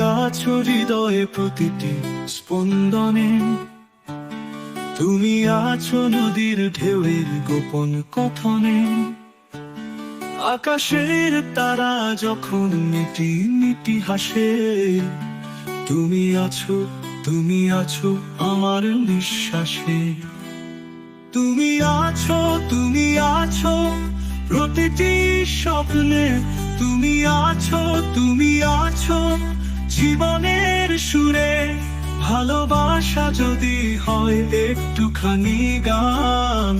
আছো হৃদয়ে প্রতিটি স্পন্দনে। তুমি আছো নদীর ঢেউয়ের গোপন কথনে। আকাশের তারা যখন মিটি মিটি হাসে, তুমি আছো তুমি আছো আমার নিঃশ্বাসে। তুমি আছো তুমি আছো প্রতিটি স্বপ্নে। তুমি আছো তুমি আছো জীবনের সুরে ভালোবাসা যদি হয় একটুখানি গান,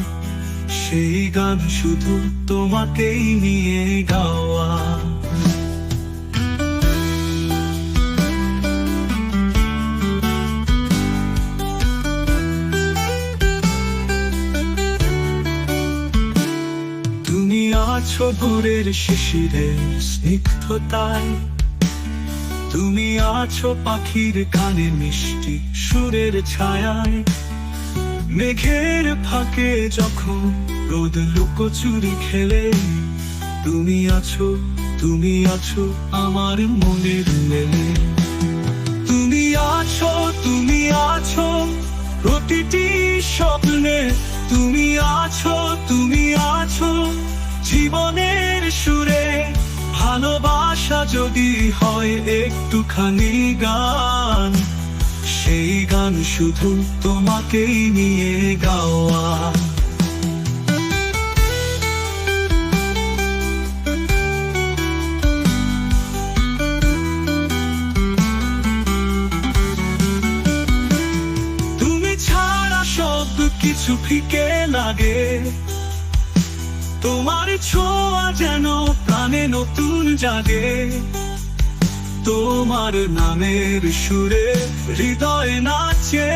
সেই গান শুধু তোমাকেই নিয়ে গাওয়া। তুমি আছো ভোরের শিশিরের স্নিগ্ধতায় তুমি আছো পাখির কানে মিষ্টি সুরের ছায়ায়। মেঘের ফাঁকে যখন রোদ লুকোচুরি খেলে, তুমি আছো তুমি আছো আমার মনের মেলে। তুমি আছো তুমি আছো, প্রতিটি স্বপ্নে তুমি আছো, তুমি যদি হয় একটুখানি গান, সেই গান শুধু তোমাকেই নিয়ে গাওয়া। তুমি ছাড়া সব কিছু ফিকে লাগে। তোমার ছোঁয়া যেন প্রাণে নতুন জাগে। তোমার নামের সুরে হৃদয় নাচে।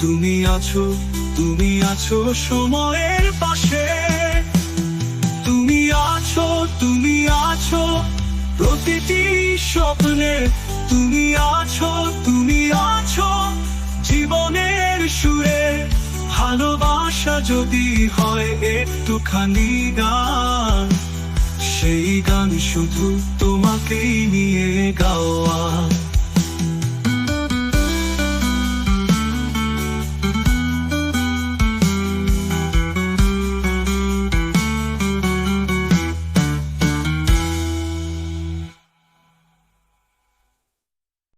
তুমি আছো তুমি আছো সময়ের পাশে। তুমি আছো তুমি আছো প্রতিটি স্বপ্নে। তুমি আছো তুমি আছো জীবনের সুরে। ভালোবাসা যদি হয় একটুখানি গান সেই গান শুধু তোমাকেই নিয়ে গাওয়া